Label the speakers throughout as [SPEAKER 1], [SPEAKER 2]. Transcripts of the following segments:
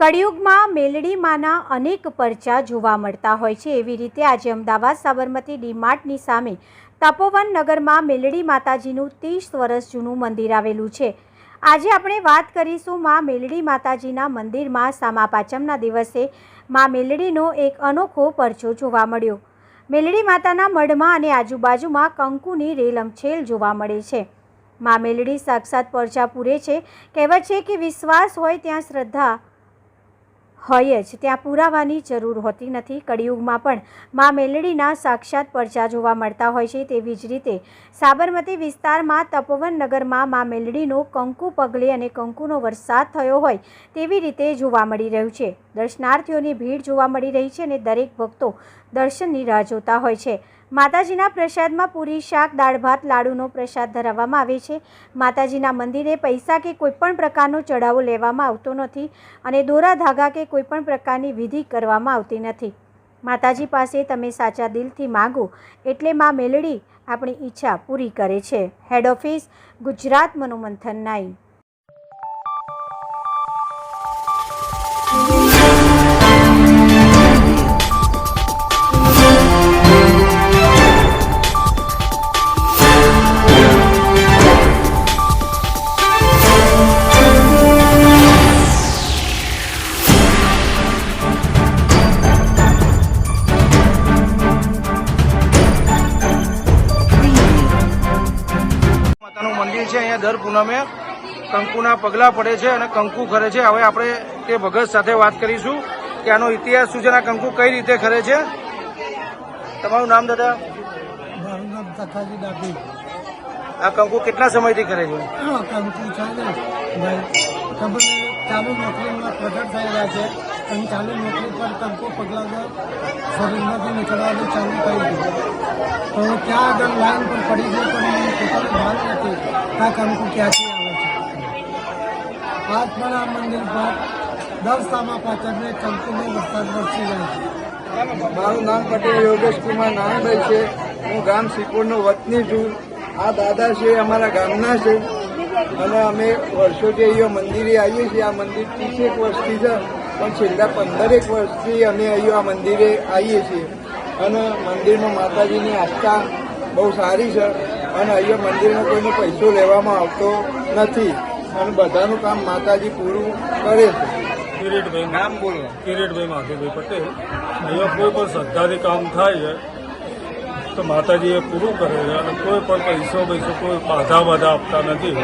[SPEAKER 1] કળિયુગમાં મેલડીમાંના અનેક પરચા જોવા મળતા હોય છે. એવી રીતે આજે અમદાવાદ સાબરમતી ડીમાર્ટની સામે તપોવન નગરમાં મેલડી માતાજીનું ત્રીસ વર્ષ જૂનું મંદિર આવેલું છે. આજે આપણે વાત કરીશું માં મેલડી માતાજીના મંદિરમાં સામા પાંચમના દિવસે માં મેલડીનો એક અનોખો પરચો જોવા મળ્યો. મેલડી માતાના મઢમાં અને આજુબાજુમાં કંકુની રેલમછેલ જોવા મળે છે. માં મેલડી સાક્ષાત પરચા પૂરે છે. કહેવત છે કે વિશ્વાસ હોય ત્યાં શ્રદ્ધા હોય જ, ત્યાં પુરાવાની જરૂર હોતી નથી. કળિયુગમાં પણ મા મેલડીના સાક્ષાત પરચા જોવા મળતા હોય છે. તેવી જ રીતે સાબરમતી વિસ્તારમાં તપોવન નગરમાં મા મેલડીનો કંકુ પગલે અને કંકુનો વરસાદ થયો હોય તેવી રીતે જોવા મળી રહ્યું છે. દર્શનાર્થીઓની ભીડ જોવા મળી રહી છે અને દરેક ભક્તો દર્શનની રાહ જોતા હોય છે. માતાજીના પ્રસાદમાં પૂરી શાક, દાળ ભાત, લાડુનો પ્રસાદ ધરાવવામાં આવે છે. માતાજીના મંદિરે પૈસા કે કોઈપણ પ્રકારનો ચઢાવો લેવામાં આવતો નથી અને દોરા ધાગા કે કોઈપણ પ્રકારની વિધિ કરવામાં આવતી નથી. માતાજી પાસે તમે સાચા દિલથી માગો એટલે માં મેલડી આપણી ઈચ્છા પૂરી કરે છે. હેડ ઓફિસ ગુજરાત મનોમંથન નાઈ
[SPEAKER 2] છે અહીંયા દર પૂનમે. કંકુના પગલા પડે છે અને કંકુ ખરે છે. હવે આપણે તે ભગત સાથે વાત કરીશું કે આનો ઇતિહાસ શું છે અને કંકુ કઈ રીતે ખરે છે. તમારું નામ દાદા?
[SPEAKER 3] મારું નામ તથાજી ડાબી
[SPEAKER 2] આ કંકુ કેટલા સમયથી ખરે છે?
[SPEAKER 3] કંકુ છે ને. ખબર ચાલુ નોકરીમાં પ્રગટ થયેલા છે અને ચાલુ નોકરી પર કંકુ પગલા શરીરમાંથી નીકળવાનું ચાલુ થઈ ગયું તો ત્યાં આગળ લાઈન પર પડી ગઈ પણ પોતાને ભાન નથી કે આ ક્યાંથી આવે છે? પણ મંદિર પર દર સામા પાછળને કંકુનો વરસાદ વરસી જાય છે.
[SPEAKER 4] મારું નામ પટેલ યોગેશ કુમાર નારાયણભાઈ છે. હું ગામ સિકોડનો વતની છું. આ દાદા છે, અમારા ગામના છે. અને અમે વર્ષોથી અહીંયા મંદિરે આવીએ છીએ. આ મંદિર ત્રીસેક વર્ષથી છે, પણ છેલ્લા પંદરેક વર્ષથી અમે અહીંયા આ મંદિરે આવીએ છીએ. અને મંદિરમાં માતાજીની આસ્થા બહુ સારી છે. અને અહીંયા મંદિરમાં કોઈનો પૈસો લેવામાં આવતો નથી. અને બધાનું કામ માતાજી પૂરું કરે છે.
[SPEAKER 5] કિરીટભાઈ
[SPEAKER 4] નામ બોલો.
[SPEAKER 5] કિરીટભાઈ માધવભાઈ પટેલ. અહીંયા કોઈ પણ શ્રદ્ધાથી કામ થાય છે તો માતાજી એ પૂરું કરે છે અને કોઈ પણ પૈસો પૈસો કોઈ બાધા બાધા આપતા નથી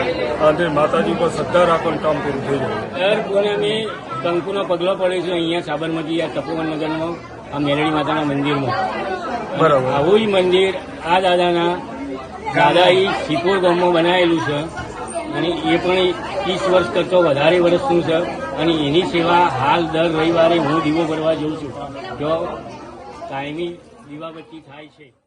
[SPEAKER 5] અને માતાજી પર શ્રદ્ધા રાખવાનું કામ પૂરું થઈ જાય.
[SPEAKER 6] દર અમે કંકુનો પગલા પડે છે અહીંયા સાબરમતી આ તપોવન નગરમાં આ મેરડી માતાના મંદિરમાં.
[SPEAKER 2] બરાબર.
[SPEAKER 6] આવું જ મંદિર આ દાદાના દાદા એ સિકોર ગામમાં બનાવેલું છે. અને એ પણ ત્રીસ વર્ષ કરતો વધારે વર્ષનું છે. અને એની સેવા હાલ દર રવિવારે હું દીવો ભરવા જઉં છું. જો કાયમી દીવાબત્તી થાય છે.